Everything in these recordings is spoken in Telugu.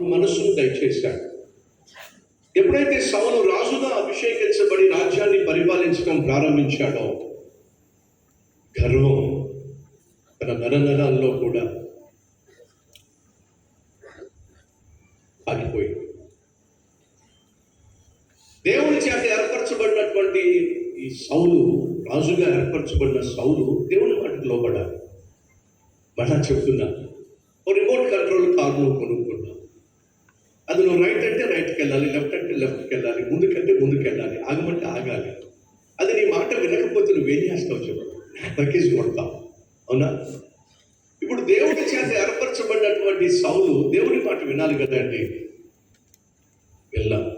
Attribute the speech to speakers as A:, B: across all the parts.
A: మనస్సును దయచేశాడు. ఎప్పుడైతే సౌలు రాజుగా అభిషేకించబడి రాజ్యాన్ని పరిపాలించడం ప్రారంభించాడో గర్వం తన నరనరాల్లో కూడా ఆగిపోయింది. దేవుని చేత ఏర్పరచబడినటువంటి ఈ సౌలు రాజుగా ఏర్పరచబడిన సౌలు దేవుని మాటకు లోపడాలి మళ్ళా చెప్తున్నా ఓ రిమోట్ కంట్రోల్ కారును నువ్వు కొనుక్కున్నా. అది నువ్వు రైట్ అంటే రైట్కి వెళ్ళాలి లెఫ్ట్ అంటే లెఫ్ట్కి వెళ్ళాలి ముందుకంటే ముందుకు వెళ్ళాలి ఆగమంటే ఆగాలి. అది నీ మాట వినకపోతే నువ్వేం చేస్తావు చెప్పండి నరికేసి కొడతావు. అవునా? ఇప్పుడు దేవుడి చేత ఏర్పరచబడినటువంటి సౌలు దేవుడి మాట వినాలి కదండి వెళ్ళాం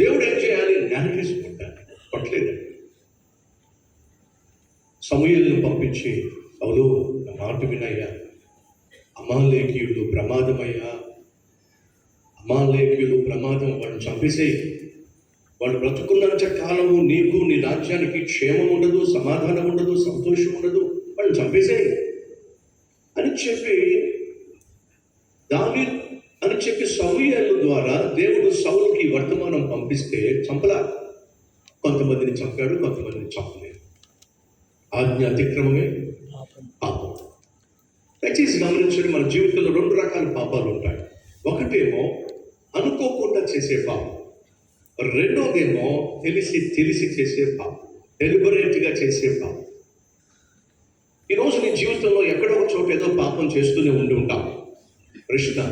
A: దేవుడు ఏం చేయాలి? జ్ఞానం కొట్టాలి కొట్టలేదండి సమూహలను పంపించి సౌలు మాట వినయ్యా. అమాలేకీయుడు ప్రమాదమయ్యా. అమాలేకీయులు ప్రమాదం వాడిని చంపేసే వాడు బ్రతుకున్నంత కాలము నీకు నీ రాజ్యానికి క్షేమం ఉండదు సమాధానం ఉండదు సంతోషం ఉండదు వాడిని చంపేసే అని చెప్పి దావి అని చెప్పి సమూహల ద్వారా దేవుడు సౌలుకి వర్తమానం పంపిస్తే చంపలా. కొంతమందిని చంపాడు కొంతమందిని చంపలేదు. ఆజ్ఞ అతిక్రమమే పాపం. దయచేసి గమనించండి మన జీవితంలో రెండు రకాల పాపాలు ఉంటాయి. ఒకటేమో అనుకోకుండా చేసే పాపం. రెండోదేమో తెలిసి తెలిసి చేసే పాపం. డెలిబరేట్గా చేసే పాపం. ఈరోజు నీ జీవితంలో ఎక్కడో ఒక చోట ఏదో పాపం చేస్తూనే ఉండి ఉంటాం. ప్రశ్న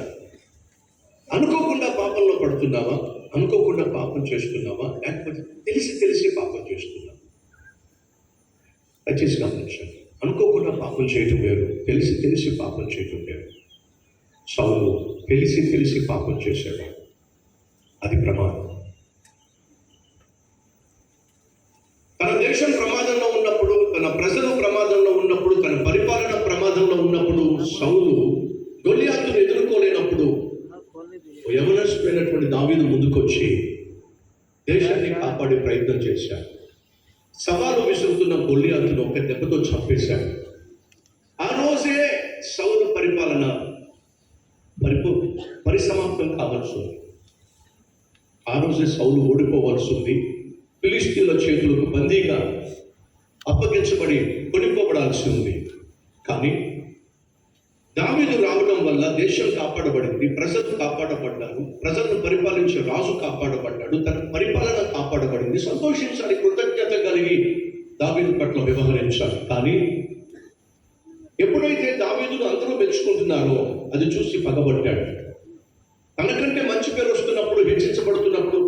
A: అనుకోకుండా పాపంలో పడుతున్నావా? అనుకోకుండా పాపం చేస్తున్నావా? లేకపోతే తెలిసి తెలిసి పాపం చేస్తున్నావా? దయచేసి గమనించండి. అనుకోకుండా పాపం చేయటం వేరు. తెలిసి తెలిసి పాపం చేయటం వేరు. సౌలు తెలిసి తెలిసి పాపం చేశాడు. అది ప్రమాదం. తన దేశం ప్రమాదంలో ఉన్నప్పుడు తన ప్రజలు ప్రమాదంలో ఉన్నప్పుడు తన పరిపాలన ప్రమాదంలో ఉన్నప్పుడు సౌలు గొలియాతును ఎదుర్కోలేనప్పుడు యవనస్తుడైనటువంటి దావీదు ముందుకొచ్చి దేశాన్ని కాపాడే ప్రయత్నం చేశాడు సవాలు విసురుతున్న గొలియాతును ఒక దెబ్బతో చంపేశాడు ఆ రోజే సౌలు పరిపాలన పరిపూ పరిసమాప్తం కావాల్సి ఉంది ఆ రోజే సౌలు ఓడిపోవాల్సి ఉంది. ఫిలిస్తీన్ల చేతులకు బందీగా అప్పగించబడి కొనిపోబడాల్సి ఉంది. కానీ దావీదు రావడం వల్ల దేశం కాపాడబడింది ప్రజలు కాపాడబడ్డారు ప్రజలను పరిపాలించే రాజు కాపాడబడ్డాడు తన పరిపాలన కాపాడబడింది. సంతోషించాలి కృతజ్ఞత కలిగి దావీదు పట్ల వ్యవహరించాలి. కానీ ఎప్పుడైతే దావీదును అందరూ మెచ్చుకుంటున్నారో అది చూసి పగబట్టాడు తనకంటే మంచి పేరు వస్తున్నప్పుడు హెచ్చించబడుతున్నప్పుడు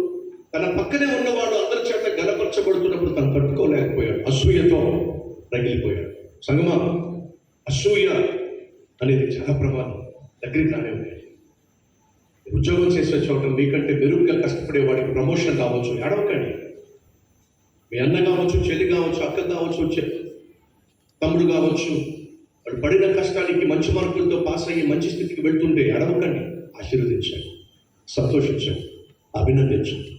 A: తన పక్కనే ఉన్నవాడు అందరి చేత గనపరచబడుతున్నప్పుడు తను తట్టుకోలేకపోయాడు అసూయతో రగిలిపోయాడు. సంగమా అసూయ అనేది చాలా ప్రమాదం. దగ్గరికి రానే ఉంది ఉద్యోగం చేసే చోట మీకంటే మెరుగ్గా కష్టపడే వాడికి ప్రమోషన్ కావచ్చు ఎడవకండి మీ అన్న కావచ్చు చెల్లి కావచ్చు అక్క కావచ్చు తమ్ముడు కావచ్చు వాడు పడిన కష్టానికి మంచి మార్కులతో పాస్ అయ్యి మంచి స్థితికి వెళ్తుంటే ఎడవకండి ఆశీర్వదించండి. సంతోషించండి. అభినందించండి.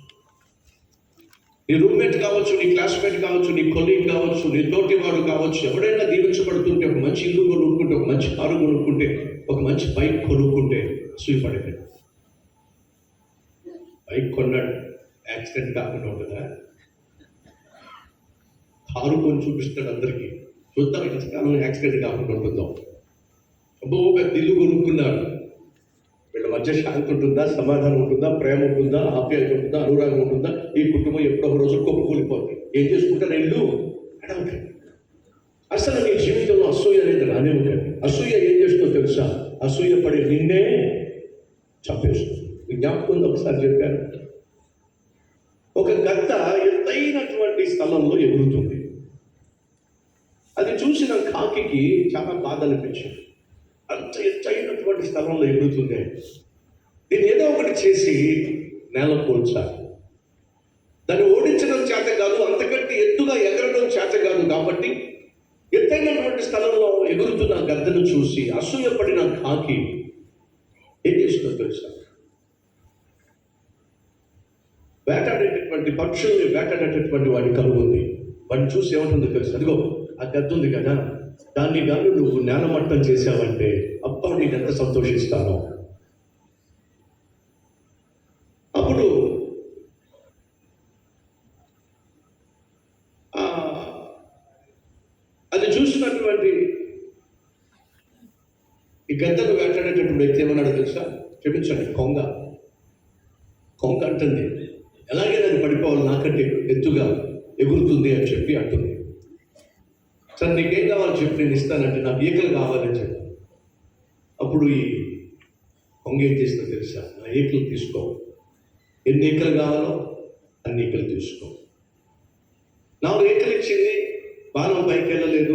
A: నీ రూమ్మేట్ కావచ్చు నీ క్లాస్మేట్ కావచ్చు నీ కొలీగ్ కావచ్చు నీ తోటి వాడు కావచ్చు ఎవడైనా దీవించబడుతుంటే ఒక మంచి ఇల్లు కొనుక్కుంటే ఒక మంచి కారు కొనుక్కుంటే ఒక మంచి బైక్ కొనుక్కుంటే అసూయపడకండి బైక్ కొన్నాడు. యాక్సిడెంట్ కాకుండా ఉంటుందా? కారు కొని చూపిస్తాడు అందరికీ. చూద్దాం ఎంతకాలం యాక్సిడెంట్ కాకుండా ఉంటుందో. అబ్బో పెద్ద ఇల్లు కొనుక్కున్నాడు. మధ్య శాంతి ఉంటుందా సమాధానం ఉంటుందా ప్రేమ ఉంటుందా ఆప్యాయత ఉంటుందా అనురాగం ఉంటుందా ఈ కుటుంబం ఎప్పుడో ఒక రోజు కొప్పుకూలిపోతుంది ఏం చేసుకుంటారు ఇల్లు అడగండి అసలు నీ జీవితంలో అసూయ అనేది రానే ఉంటుంది అసూయ ఏం చేస్తుందో తెలుసా? అసూయ పడి నిన్నే చంపేస్తుంది. జ్ఞాపకం ఒకసారి చెప్పాను. ఒక గద్ద ఎత్తైనటువంటి స్థలంలో ఎగురుతుంది. అది చూసిన కాకి చాలా బాధ అనిపించింది. అంత ఎత్తైనటువంటి స్థలంలో ఎగురుతుంది. దీన్ని ఏదో ఒకటి చేసి నేల పోల్చాలి దాన్ని ఓడించడం చేత కాదు అంతకంటే ఎత్తుగా ఎగరడం చేత కాదు కాబట్టి ఎత్తైనటువంటి స్థలంలో ఎగురుతున్న గద్దను చూసి అసూయపడిన కాకి ఏం చేస్తుందో తెలుసా? వేటాడేటటువంటి పక్షుల్ని వేటాడేటటువంటి వాడి కలుగుంది వాడిని చూసి ఏమంటుందో తెలుసు? అదిగో ఆ గద్ద ఉంది కదా దాన్ని కానీ నువ్వు నేలమట్టం చేసావంటే అప్పుడు నేను ఎంత సంతోషిస్తానో. అప్పుడు అది చూసినటువంటి ఈ గద్దను వేటాడేటటువంటి వ్యక్తి ఏమన్నాడు తెలుసా? క్షమించండి కొంగ. కొంగ అంటుంది ఎలాగైనా అది పడిపోవాలి నాకంటే ఎత్తుగా ఎగురుతుంది అని చెప్పి అంటుంది. సార్ నీకేం కావాలో చెప్పి నేను ఇస్తానంటే నాకు ఈకలు కావాలని చెప్పి. అప్పుడు ఈ కొంగ ఏం చేసిందో తెలుసా? నా ఈకలు తీసుకో. ఎన్ని ఈకలు కావాలో అన్ని ఈకలు తీసుకో. నాలుగు ఈకలు ఇచ్చింది బాణం పైకి వెళ్ళలేదు.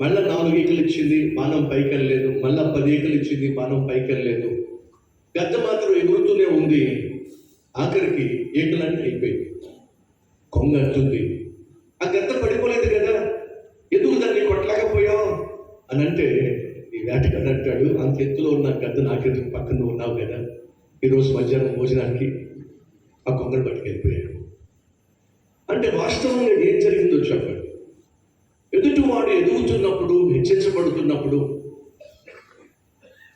A: మళ్ళీ నాలుగు ఈకలు ఇచ్చింది బాణం పైకి వెళ్ళలేదు. మళ్ళీ పది ఈకలు ఇచ్చింది బాణం పైకి వెళ్ళలేదు. గద్ద మాత్రం ఎగురుతూనే ఉంది. ఆఖరికి ఈకలన్నీ అయిపోయింది. కొంగ అంటుంది ఆ గద్ద పడిపోలేదు కదా ఎందుకు దాన్ని కొట్టలేకపోయావు? అని అంటే ఈ వేటగాడు అంటాడు అంత ఎత్తులో ఉన్న గద్ద నాకెందుకు పక్కన ఉన్నావు కదా? ఈరోజు మధ్యాహ్నం భోజనానికి ఆ కొందరు పట్టుకెళ్ళిపోయాడు అంటే వాస్తవంగా ఏం జరిగిందో చెప్పండి. ఎదుటివాడు ఎదుగుతున్నప్పుడు హెచ్చించబడుతున్నప్పుడు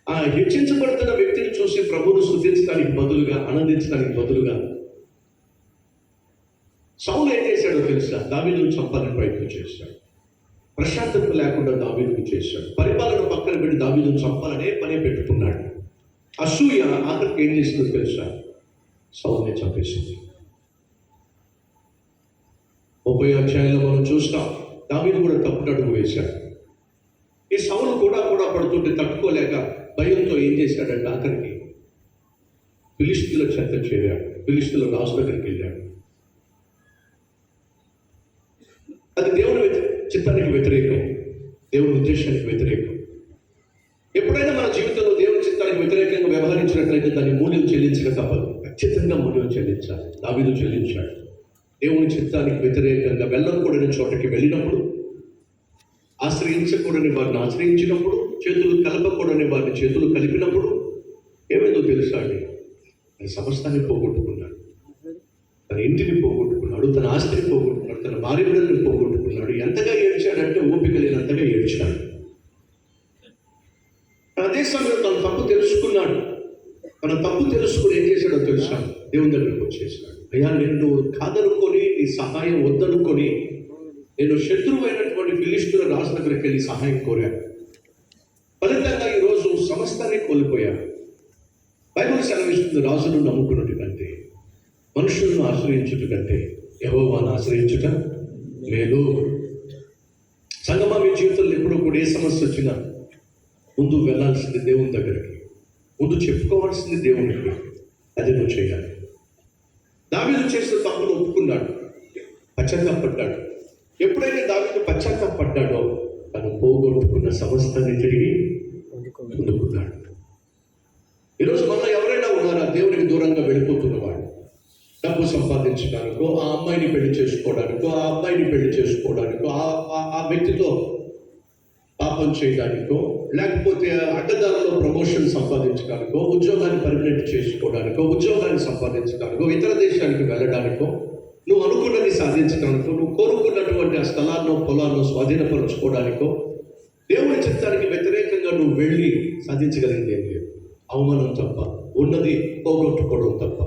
A: ఆ హెచ్చించబడుతున్న వ్యక్తిని చూసి ప్రభువును శుద్ధించడానికి బదులుగా ఆనందించడానికి బదులుగా సౌలు ఏం చేశాడో తెలుసా? దావీదును చంపాలని ప్రయత్నం చేశాడు. ప్రశాంతత లేకుండా దావీదుకు చేశాడు. పరిపాలన పక్కన పెట్టి దావీదును చంపాలనే పని పెట్టుకున్నాడు. అసూయ ఆఖరికి ఏం చేసిందో తెలుసా? సౌల్ని చంపేసింది ముప్పై అధ్యాయంలో మనం చూస్తాం దావీదు కూడా తప్పుడు అడుగు వేశాడు. ఈ సౌలు కూడా కూడా పడుతుంటే తట్టుకోలేక భయంతో ఏం చేశాడంటే అతనికి పిలిస్తుల చెత్త చేరాడు పిలిస్తుల రాజు దగ్గరికి వెళ్ళాడు. అది దేవుని చిత్తానికి వ్యతిరేకం దేవుని ఉద్దేశానికి వ్యతిరేకం. ఎప్పుడైనా మన జీవితంలో దేవుని వ్యతిరేకంగా వ్యవహరించినట్లయితే దాని మూల్యం చెల్లించక తప్పదు. ఖచ్చితంగా మూల్యం చెల్లించాలి. దావీదు చెల్లించాడు. దేవుని చిత్తానికి వ్యతిరేకంగా వెళ్ళకూడని చోటకి వెళ్ళినప్పుడు ఆశ్రయించకూడని వారిని ఆశ్రయించినప్పుడు చేతులు కలపకూడని వారిని చేతులు కలిపినప్పుడు ఏమైందో తెలుసా అండి? తన సమస్తాన్ని పోగొట్టుకున్నాడు. తన ఇంటిని పోగొట్టుకున్నాడు. తన ఆస్తిని పోగొట్టుకున్నాడు. తన భార్య బిడ్డల్ని పోగొట్టుకున్నాడు. ఎంతగా ఏడ్చాడంటే ఓపిక లేనంతగా ఏడ్చాడు. సమయంలో తన తప్పు తెలుసుకున్నాడు. తన తప్పు తెలుసుకుని ఏం చేశాడో తెలుసా? దేవుని దగ్గరకు వచ్చేసాడు అయ్యా నేను కాదనుకొని నీ సహాయం వద్దనుకొని నేను శత్రువైనటువంటి ఫిలిస్తుల రాజు దగ్గరికి వెళ్ళి సహాయం కోరాను. ఫలితంగా ఈరోజు సమస్తాన్ని కోల్పోయాను. బైబిల్ సెలవిస్తుంది రాజును నమ్ముకున్నట్టు కంటే మనుషులను ఆశ్రయించుట కంటే యహోవాను ఆశ్రయించుట లేదు సంగమా మీ జీవితంలో ఎప్పుడూ కూడా ఏ సమస్య వచ్చినా ముందు వెళ్ళాల్సింది దేవుని దగ్గరికి. ముందు చెప్పుకోవాల్సింది దేవునికి అది నువ్వు చేయాలి. దావీదు చేసిన తప్పును ఒప్పుకున్నాడు. పశ్చాత్తాపడ్డాడు ఎప్పుడైతే దావీదు పశ్చాత్తాపడ్డాడో తను పోగొట్టుకున్న సమస్తాన్ని తిరిగి పొందుకున్నాడు. ఈరోజు మళ్ళీ ఎవరైనా ఉన్నారా? దేవునికి దూరంగా వెళ్ళిపోతున్నవాడు. డబ్బు సంపాదించడానికో ఆ అమ్మాయిని పెళ్ళి చేసుకోవడానికో ఆ అబ్బాయిని పెళ్ళి చేసుకోవడానికో ఆ- ఆ వ్యక్తితో లాభం చేయడానికో లేకపోతే అడ్డదారులో ప్రమోషన్ సంపాదించడానికో ఉద్యోగాన్ని పర్మనెంట్ చేసుకోవడానికో ఉద్యోగాన్ని సంపాదించడానికో ఇతర దేశానికి వెళ్ళడానికో నువ్వు అనుకున్నది సాధించడానికో నువ్వు కోరుకున్నటువంటి ఆ స్థలాల్లో పొలాల్లో స్వాధీనపరచుకోవడానికో దేవుని చిత్తానికి వ్యతిరేకంగా నువ్వు వెళ్ళి సాధించగలిగింది ఏం లేదు. అవమానం తప్ప ఉన్నది పోగొట్టుకోవడం తప్ప.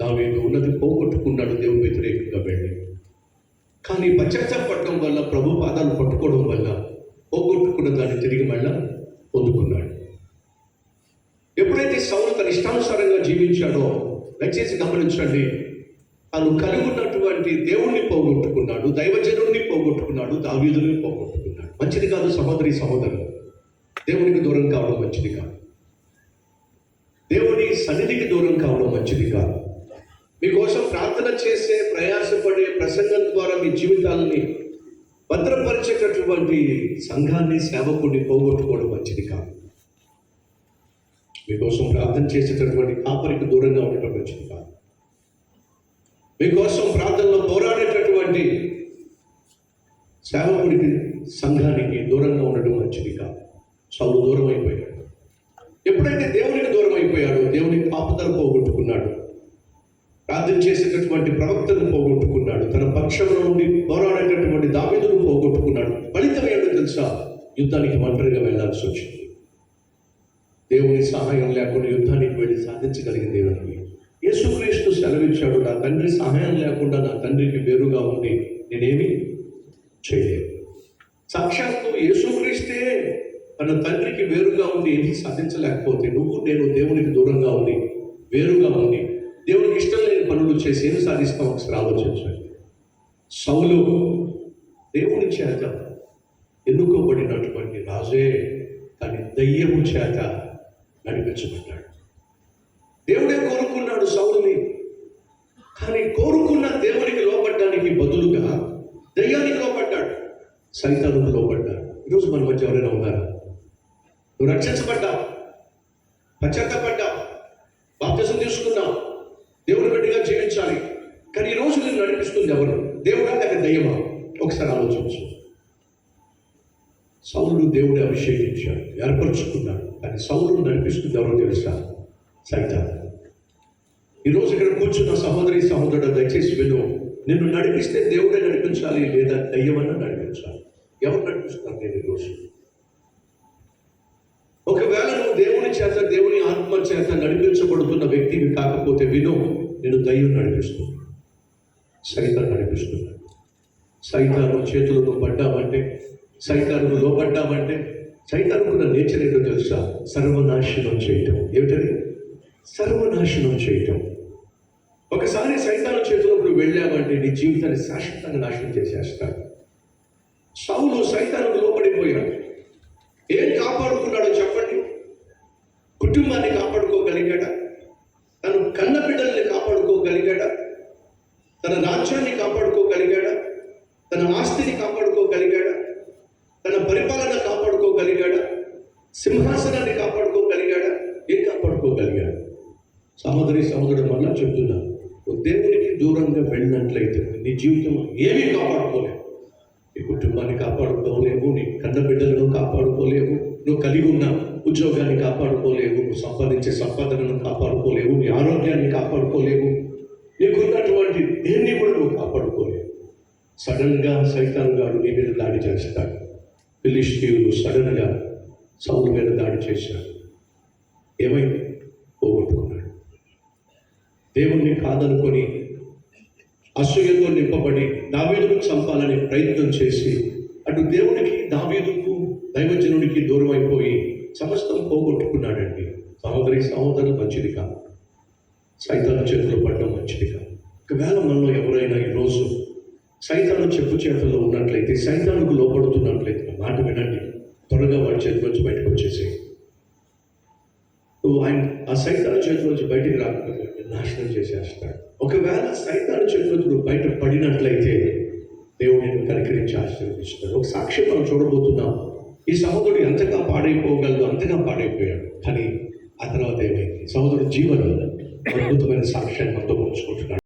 A: దావీదు ఉన్నది పోగొట్టుకున్నాడు దేవుని వ్యతిరేకంగా వెళ్ళి. కానీ పశ్చాత్తాపడడం వల్ల ప్రభు పాదాలు పట్టుకోవడం వల్ల పోగొట్టుకున్న దాన్ని తిరిగి మళ్ళా పొందుకున్నాడు. ఎప్పుడైతే సౌలు తన ఇష్టానుసారంగా జీవించాడో దయచేసి గమనించండి తను కలిగి ఉన్నటువంటి దేవుణ్ణి పోగొట్టుకున్నాడు దైవజనుడిని పోగొట్టుకున్నాడు దావీదుని పోగొట్టుకున్నాడు. మంచిది కాదు సహోదరి సహోదరులు. దేవునికి దూరం కావడం మంచిది కాదు. దేవుని సన్నిధికి దూరం కావడం మంచిది కాదు. మీకోసం ప్రార్థన చేసే ప్రయాసపడే ప్రసంగం ద్వారా మీ జీవితాలని భద్రపరిచేటటువంటి సంఘాన్ని సేవకుడిని పోగొట్టుకోవడం మంచిది కాదు. మీకోసం ప్రార్థన చేసేటటువంటి కాపరికి దూరంగా ఉండటం మంచిది కాదు. మీకోసం ప్రార్థనలో పోరాడేటటువంటి సేవకుడికి సంఘానికి దూరంగా ఉండటం మంచిది కాదు. సౌలు దూరం అయిపోయాడు ఎప్పుడైతే దేవునికి దూరం అయిపోయాడో దేవుని పాపదలు పోగొట్టుకున్నాడు ప్రార్థన చేసేటటువంటి ప్రవక్తను పోగొట్టుకున్నాడు. తన పక్షంలో నుండి పోరాడేటటువంటి దావేదును పోగొట్టుకున్నాడు. ఫలితం ఏంటో తెలుసా? యుద్ధానికి ఒంటరిగా వెళ్ళాల్సి వచ్చింది. దేవుని సహాయం లేకుండా యుద్ధానికి వెళ్ళి సాధించగలిగింది యేసుక్రీస్తు సెలవిచ్చాడు నా తండ్రి సహాయం లేకుండా నా తండ్రికి వేరుగా ఉండి నేనేమి చేయలేదు సాక్షాత్తు యేసుక్రీస్తే తన తండ్రికి వేరుగా ఉండి ఏమీ సాధించలేకపోతే నువ్వు నేను దేవునికి దూరంగా ఉండి వేరుగా ఉండి దేవునికి ఇష్టం లేని పనులు చేసి ఏం సాధిస్తాం ఒకసారి ఆలోచించండి సౌలు దేవుని చేత ఎన్నుకోబడినటువంటి రాజే కానీ దయ్యము చేత నడిపించబడ్డాడు. దేవుడే కోరుకున్నాడు సౌలుని. కానీ కోరుకున్న దేవునికి లోపడ్డానికి బదులుగా దయ్యానికి లోపడ్డాడు సైతానికి లోపడ్డాడు ఈరోజు మన మధ్య ఎవరైనా ఉన్నారా? నువ్వు రక్షించబడ్డావు. పశ్చాత్తపడ్డావు. బాప్తిజం తీసుకున్నావు. దేవుని బిడ్డగా జీవించాలి. కానీ ఈ రోజు నేను నడిపిస్తుంది ఎవరు? దేవుడా? లేక దయ్యమా? ఒకసారి ఆలోచించు. సౌరుడు దేవుడు అభిషేకించాడు. ఏర్పరచుకున్నాడు. కానీ సౌరుడు నడిపిస్తుంది ఎవరో తెలుసా? సైతాన్. ఈరోజు ఇక్కడ కూర్చున్న సహోదరి సహోదరుడు దయచేసి విను. నిన్ను నడిపిస్తే దేవుడే నడిపించాలి లేదా దయ్యమన్నా నడిపించాలి. ఎవరు నడిపిస్తారు నేను ఈరోజు ఒకవేళ నువ్వు దేవుని చేత దేవుని ఆత్మ చేత నడిపించబడుతున్న కాకపోతే విను నేను దయ్యం నడిపిస్తున్నాను. సైతాన్ నడిపిస్తున్నాను సైతాను చేతులను పడ్డామంటే సైతాను లోపడ్డామంటే సైతానుకున్న నేచర్ ఏంటో తెలుసా? సర్వనాశనం చేయటం. ఏమిటది? సర్వనాశనం చేయటం. ఒకసారి సైతాన చేతిలో నువ్వు వెళ్ళామంటే నీ జీవితాన్ని శాశ్వతంగా నాశనం చేసేస్తాడు. సౌలు సైతానికి లోపడిపోయాడు ఏం కాపాడుకున్నాడో చెప్పండి కుటుంబాన్ని కాపాడుకోగలిగాడా తను కన్న బిడ్డల్ని కాపాడుకోగలిగాడా తన రాజ్యాన్ని కాపాడుకోగలిగాడా తన ఆస్తిని కాపాడుకోగలిగాడా తన పరిపాలన కాపాడుకోగలిగాడా సింహాసనాన్ని కాపాడుకోగలిగాడా ఏం కాపాడుకోగలిగాడు సహోదరి సహోదరుడు మళ్ళా చెప్తున్నా నువ్వు దేవునికి దూరంగా వెళ్ళినట్లయితే నీ జీవితం ఏమీ కాపాడుకోలేవు. నీ కుటుంబాన్ని కాపాడుకోలేవు నీ కన్న బిడ్డలను కాపాడుకోలేవు నువ్వు కలిగి ఉన్న ఉద్యోగాన్ని కాపాడుకోలేవు నువ్వు సంపాదించే సంపాదనను కాపాడుకోలేవు నీ ఆరోగ్యాన్ని కాపాడుకోలేవు. నీకున్నటువంటి దేన్ని కూడా నువ్వు కాపాడుకోలేవు. సడన్గా సైతాన్ గారు నీ మీద దాడి చేస్తాడు. ఫిలిస్టీయులు సడన్గా సౌలు మీద దాడి చేశాడు ఏమైంది? పోగొట్టుకున్నాడు. దేవుణ్ణి కాదనుకొని అసూయతో నింపబడి దావేదును చంపాలని ప్రయత్నం చేసి అటు దేవునికి దావీదుకు దైవజనుడికి దూరం అయిపోయి సమస్తం పోగొట్టుకున్నాడండి. సహోదరి సహోదరు మంచిది కాదు. సైతాన చేతిలో పడడం మంచిది కాదు. ఒకవేళ మనలో ఎవరైనా ఈరోజు సైతాను చెప్పు చేతుల్లో ఉన్నట్లయితే సైతానికి లోపడుతున్నట్లయితే మాట వినండి. త్వరగా వాడి చేతిలోంచి బయటకు వచ్చేసేయండి ఆయన ఆ సైతాను చేతిలోంచి బయటికి రాకపోతే నాశనం చేసేస్తాడు. ఒకవేళ సైతాను చేతిలో నువ్వు బయట పడినట్లయితే దేవుడు నేను కనికరించి ఆశీర్వదిస్తాడు. ఒక సాక్ష్యం మనం చూడబోతున్నాం. ఈ సహోదరుడు ఎంతగా పాడైపోగలదు అంతగా పాడైపోయాడు. కానీ ఆ తర్వాత ఏమైంది? సహోదరుడు జీవనం అద్భుతమైన సాక్ష్యాన్ని మనతో పంచుకుంటున్నాడు.